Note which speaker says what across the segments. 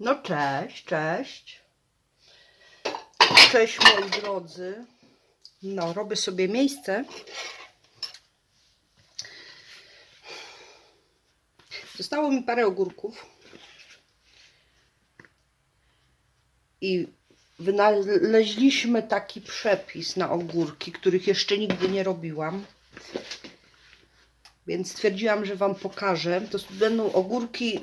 Speaker 1: No cześć, cześć. Cześć moi drodzy. No, robię sobie miejsce. Zostało mi parę ogórków. I wynaleźliśmy taki przepis na ogórki, których jeszcze nigdy nie robiłam. Więc stwierdziłam, że Wam pokażę. To będą ogórki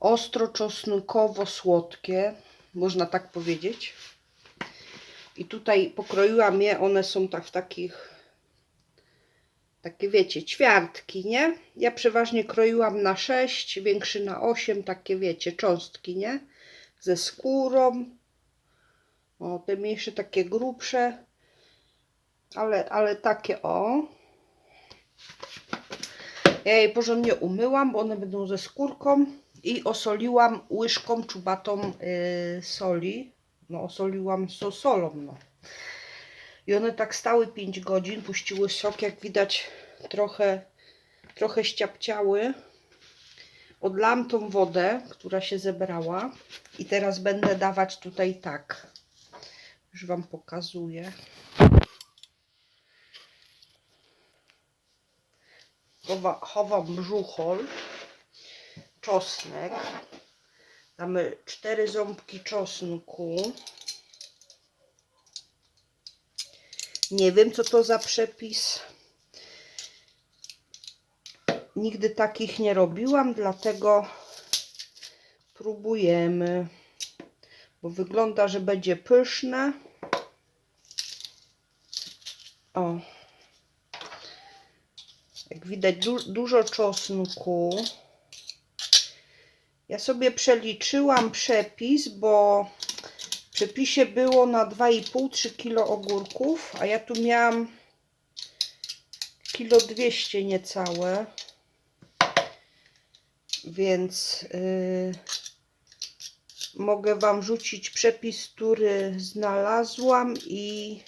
Speaker 1: ostro-czosnkowo-słodkie, można tak powiedzieć. I tutaj pokroiłam je, one są tak w takich, takie wiecie, ćwiartki, nie? Ja przeważnie kroiłam na 6, większy na 8, takie wiecie, cząstki, nie? Ze skórą. O, te mniejsze takie grubsze, ale, ale takie o. Ja je porządnie umyłam, bo one będą ze skórką i osoliłam łyżką czubatą yy, soli. No, osoliłam so solą, no. I one tak stały 5 godzin, puściły sok, jak widać trochę, trochę ściapciały. Odlałam tą wodę, która się zebrała i teraz będę dawać tutaj tak. Już Wam pokazuję. Chowa, chowam brzuchol, czosnek. Damy cztery ząbki czosnku. Nie wiem, co to za przepis. Nigdy takich nie robiłam, dlatego próbujemy. Bo wygląda, że będzie pyszne. O. Jak widać, du dużo czosnku. Ja sobie przeliczyłam przepis, bo w przepisie było na 2,5-3 kg ogórków, a ja tu miałam kilo 200 niecałe. Więc yy, mogę Wam rzucić przepis, który znalazłam i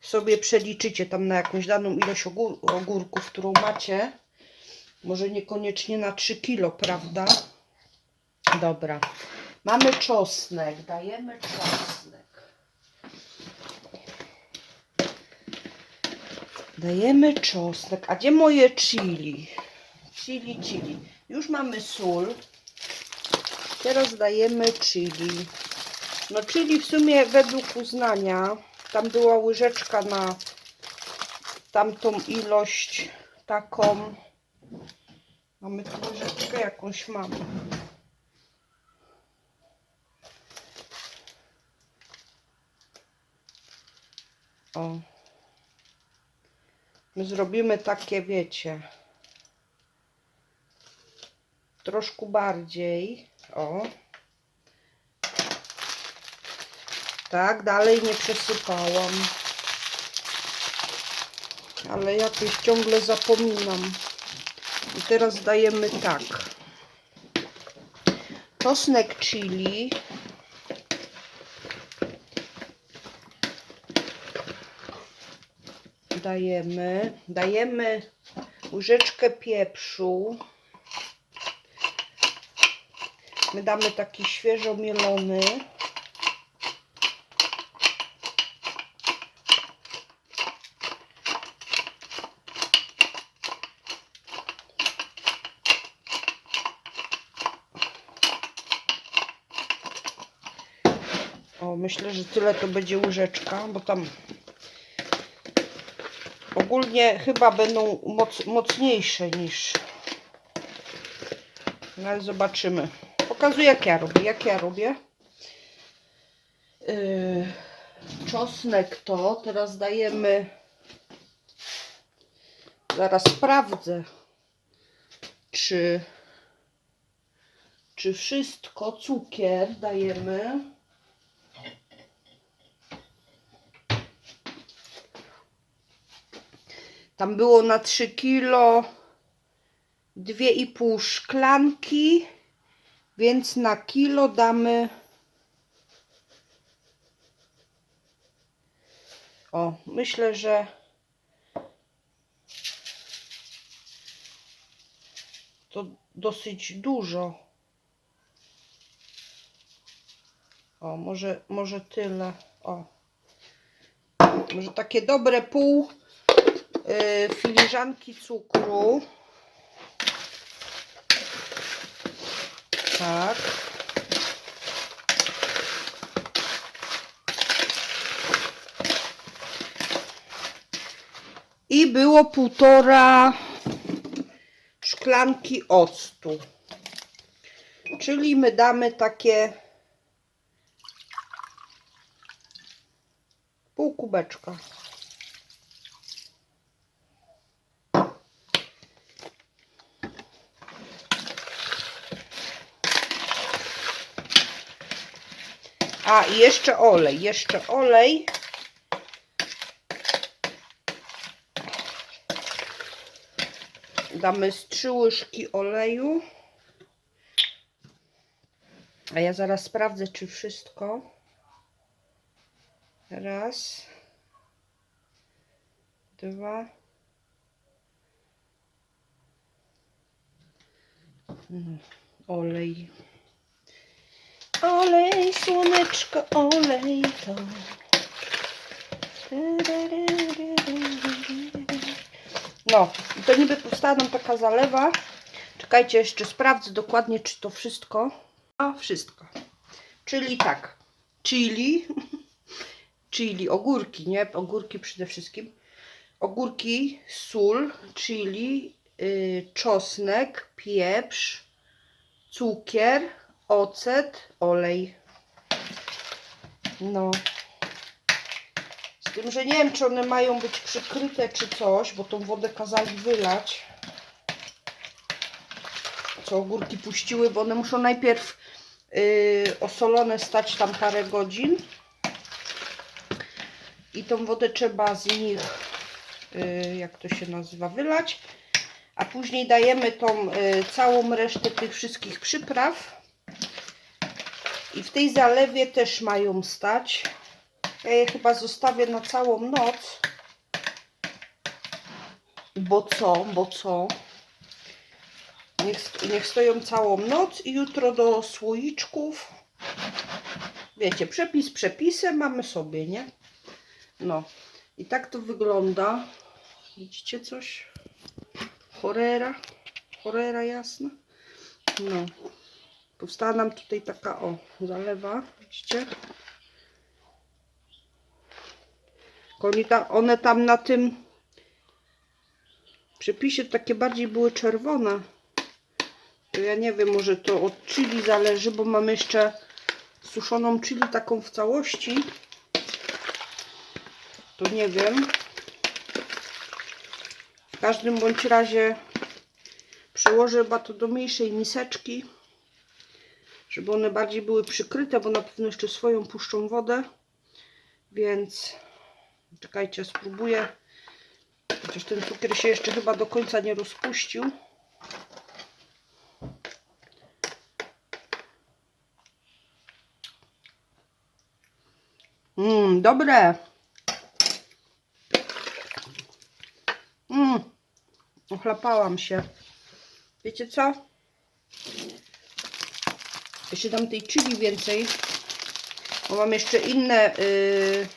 Speaker 1: sobie przeliczycie tam na jakąś daną ilość ogór ogórków, którą macie. Może niekoniecznie na 3 kilo, prawda? Dobra. Mamy czosnek. Dajemy czosnek. Dajemy czosnek. A gdzie moje chili? Chili, chili. Już mamy sól. Teraz dajemy chili. No chili w sumie według uznania. Tam była łyżeczka na tamtą ilość taką. Mamy tu łyżeczkę jakąś mamy. O. My zrobimy takie, wiecie, troszkę bardziej. O. Tak, dalej nie przesypałam. Ale jakoś ciągle zapominam. I teraz dajemy tak. Czosnek chili. Dajemy. Dajemy łyżeczkę pieprzu. My damy taki świeżo mielony. O, myślę, że tyle to będzie łyżeczka, bo tam ogólnie chyba będą moc, mocniejsze niż. No ale zobaczymy. Pokazuję jak ja robię. Jak ja robię. Yy, czosnek to. Teraz dajemy. Zaraz sprawdzę, czy, czy wszystko. Cukier dajemy. Tam było na 3 kilo 2,5 szklanki, więc na kilo damy O, myślę, że to dosyć dużo. O, może, może tyle. O. Może takie dobre pół filiżanki cukru. Tak. I było półtora szklanki octu. Czyli my damy takie pół kubeczka. A i jeszcze olej, jeszcze olej. Damy z trzy łyżki oleju. A ja zaraz sprawdzę, czy wszystko. Raz. Dwa. No, olej. Olej, słoneczko, olej to. No, to niby powstała nam taka zalewa. Czekajcie, jeszcze sprawdzę dokładnie, czy to wszystko. A, wszystko. Czyli tak, chili, chili, ogórki, nie? Ogórki przede wszystkim. Ogórki, sól, chili, yy, czosnek, pieprz, cukier, ocet, olej. No. Z tym, że nie wiem, czy one mają być przykryte, czy coś, bo tą wodę kazali wylać. Co ogórki puściły, bo one muszą najpierw yy, osolone stać tam parę godzin. I tą wodę trzeba z nich, yy, jak to się nazywa, wylać. A później dajemy tą yy, całą resztę tych wszystkich przypraw. I w tej zalewie też mają stać. Ja je chyba zostawię na całą noc. Bo co? Bo co? Niech, niech stoją całą noc i jutro do słoiczków. Wiecie, przepis przepisem mamy sobie, nie? No. I tak to wygląda. Widzicie coś? Chorera. Chorera jasna. No. Powstała nam tutaj taka, o, zalewa. Widzicie? Oni ta, one tam na tym przepisie takie bardziej były czerwone. To ja nie wiem, może to od chili zależy, bo mam jeszcze suszoną chili taką w całości. To nie wiem. W każdym bądź razie przełożę chyba to do mniejszej miseczki, żeby one bardziej były przykryte, bo na pewno jeszcze swoją puszczą wodę. Więc czekajcie, spróbuję. Chociaż ten cukier się jeszcze chyba do końca nie rozpuścił. Mmm, dobre. Mmm, ochlapałam się. Wiecie co? Jeszcze dam tej chili więcej. Bo mam jeszcze inne yy,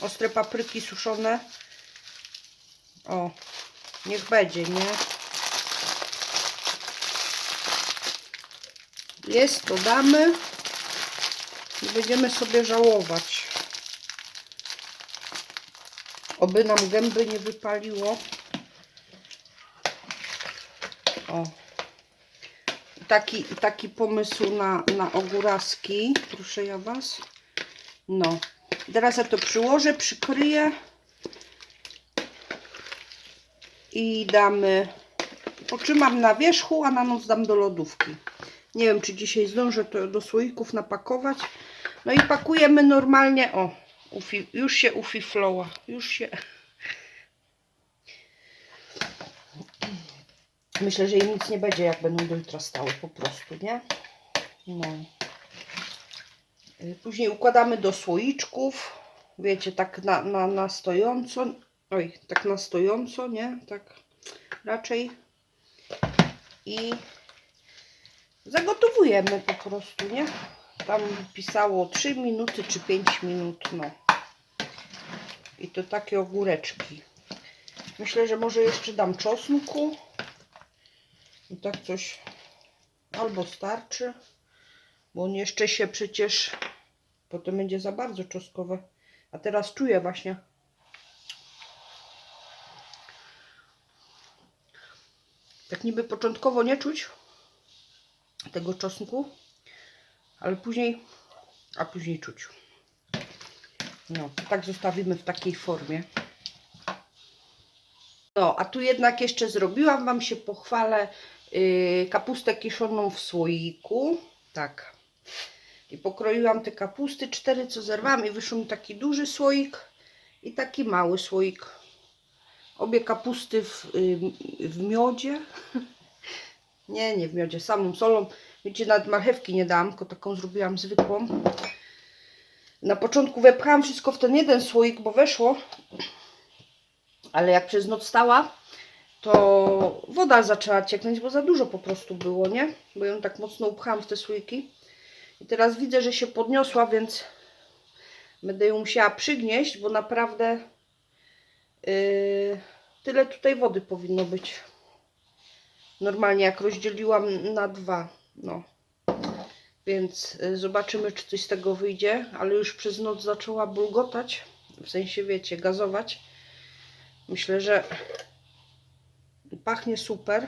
Speaker 1: ostre papryki suszone. O, niech będzie, nie? Jest, to damy. I będziemy sobie żałować. Oby nam gęby nie wypaliło. O. Taki, taki pomysł na, na ogóraski. Proszę ja Was. No. Teraz ja to przyłożę, przykryję. I damy... Potrzymam na wierzchu, a na noc dam do lodówki. Nie wiem, czy dzisiaj zdążę to do słoików napakować. No i pakujemy normalnie. O, ufi, już się ufifloła. Już się... Myślę, że jej nic nie będzie, jak będą do jutra stały po prostu, nie? No. Y, Później układamy do słoiczków. Wiecie, tak na, na, na stojąco. Oj, tak na stojąco, nie? Tak raczej. I zagotowujemy po prostu, nie? Tam pisało 3 minuty czy 5 minut, no. I to takie ogóreczki. Myślę, że może jeszcze dam czosnku. I tak coś albo starczy, bo on jeszcze się przecież potem będzie za bardzo czosnkowe. A teraz czuję właśnie. Tak niby początkowo nie czuć tego czosnku, ale później, a później czuć. No, to tak zostawimy w takiej formie. No, a tu jednak jeszcze zrobiłam Wam się pochwalę kapustę kiszoną w słoiku. Tak. I pokroiłam te kapusty, cztery co zerwałam i wyszło mi taki duży słoik i taki mały słoik. Obie kapusty w, yy, w miodzie. nie, nie w miodzie, samą solą. Wiecie, nawet marchewki nie dałam, tylko taką zrobiłam zwykłą. Na początku wepchałam wszystko w ten jeden słoik, bo weszło. Ale jak przez noc stała, to woda zaczęła cieknąć, bo za dużo po prostu było, nie? Bo ją tak mocno upchałam w te słoiki. I teraz widzę, że się podniosła, więc będę ją musiała przygnieść, bo naprawdę yy, tyle tutaj wody powinno być. Normalnie jak rozdzieliłam na dwa, no. Więc y, zobaczymy, czy coś z tego wyjdzie, ale już przez noc zaczęła bulgotać, w sensie wiecie, gazować. Myślę, że pachnie super.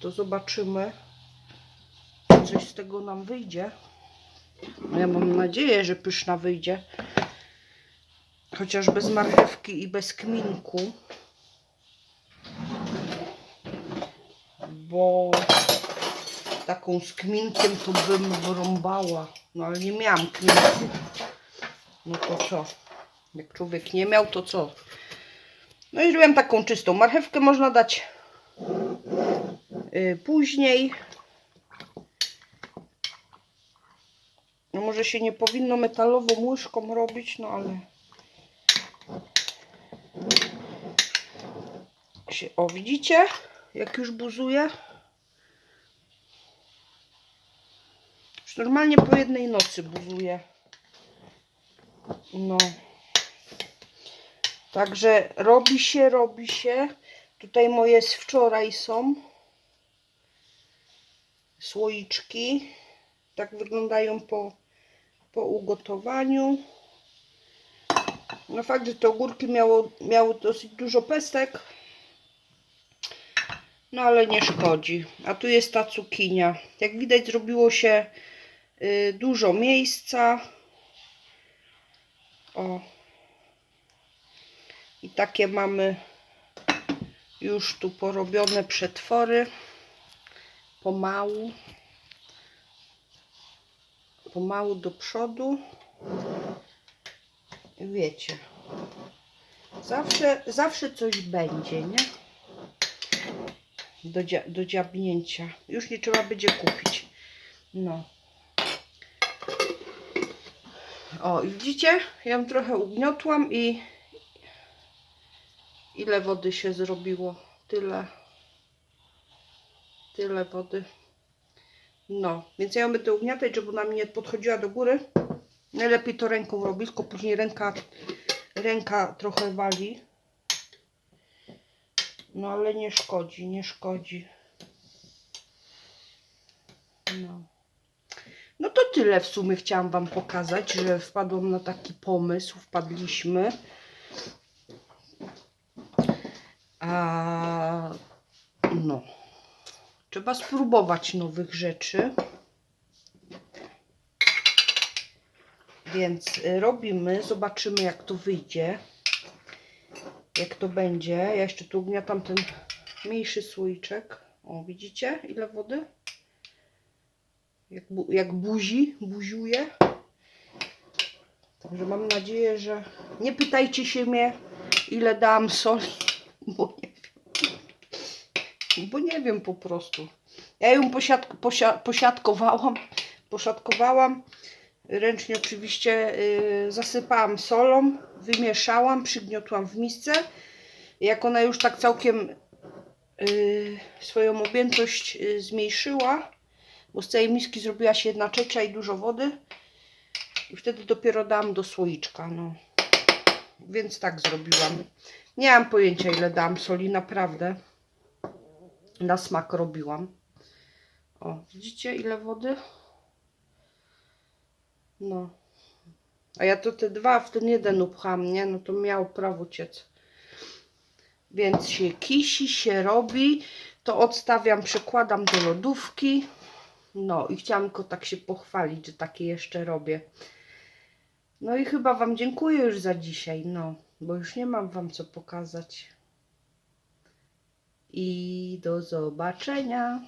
Speaker 1: To zobaczymy, czy coś z tego nam wyjdzie. No Ja mam nadzieję, że pyszna wyjdzie. Chociaż bez marchewki i bez kminku. Bo taką z kminkiem to bym wyrąbała. No ale nie miałam kminku. No to co? Jak człowiek nie miał, to co? No i zrobiłam taką czystą. Marchewkę można dać yy, później. No może się nie powinno metalową łyżką robić, no ale... Się, o, widzicie? Jak już buzuje. Już normalnie po jednej nocy buzuje. No. Także robi się, robi się. Tutaj moje z wczoraj są. Słoiczki. Tak wyglądają po, po ugotowaniu. No fakt, że te ogórki miało, miały dosyć dużo pestek. No ale nie szkodzi. A tu jest ta cukinia. Jak widać zrobiło się y, dużo miejsca. O. I takie mamy już tu porobione przetwory. Pomału. Pomału do przodu. I Wiecie. Zawsze, zawsze coś będzie, nie? Do, dzia- do dziabnięcia. Już nie trzeba będzie kupić. No. O, widzicie? Ja ją trochę ugniotłam i ile wody się zrobiło? Tyle. Tyle wody. No, więc ja ją będę ugniatać, żeby ona mi nie podchodziła do góry. Najlepiej to ręką robić, tylko później ręka, ręka trochę wali. No ale nie szkodzi, nie szkodzi. No. No to tyle w sumie chciałam Wam pokazać, że wpadłam na taki pomysł, wpadliśmy. A no, trzeba spróbować nowych rzeczy. Więc y, robimy, zobaczymy jak to wyjdzie. Jak to będzie. Ja jeszcze tu ugniatam ten mniejszy słoiczek. O, widzicie ile wody? Jak, bu jak buzi, buziuje. Także mam nadzieję, że nie pytajcie się mnie, ile dałam soli, bo nie wiem. Bo nie wiem po prostu. Ja ją posiadk posia posiadkowałam. Ręcznie oczywiście yy, zasypałam solą, wymieszałam, przygniotłam w misce. Jak ona już tak całkiem yy, swoją objętość yy, zmniejszyła, bo z całej miski zrobiła się jedna trzecia i dużo wody. I wtedy dopiero dam do słoiczka, no. Więc tak zrobiłam. Nie mam pojęcia ile dam soli, naprawdę. Na smak robiłam. O, widzicie ile wody? No. A ja to te dwa w ten jeden upcham, nie? No to miał prawo ciec. Więc się kisi, się robi. To odstawiam, przekładam do lodówki. No i chciałam tylko tak się pochwalić, że takie jeszcze robię. No i chyba Wam dziękuję już za dzisiaj, no, bo już nie mam Wam co pokazać. I do zobaczenia.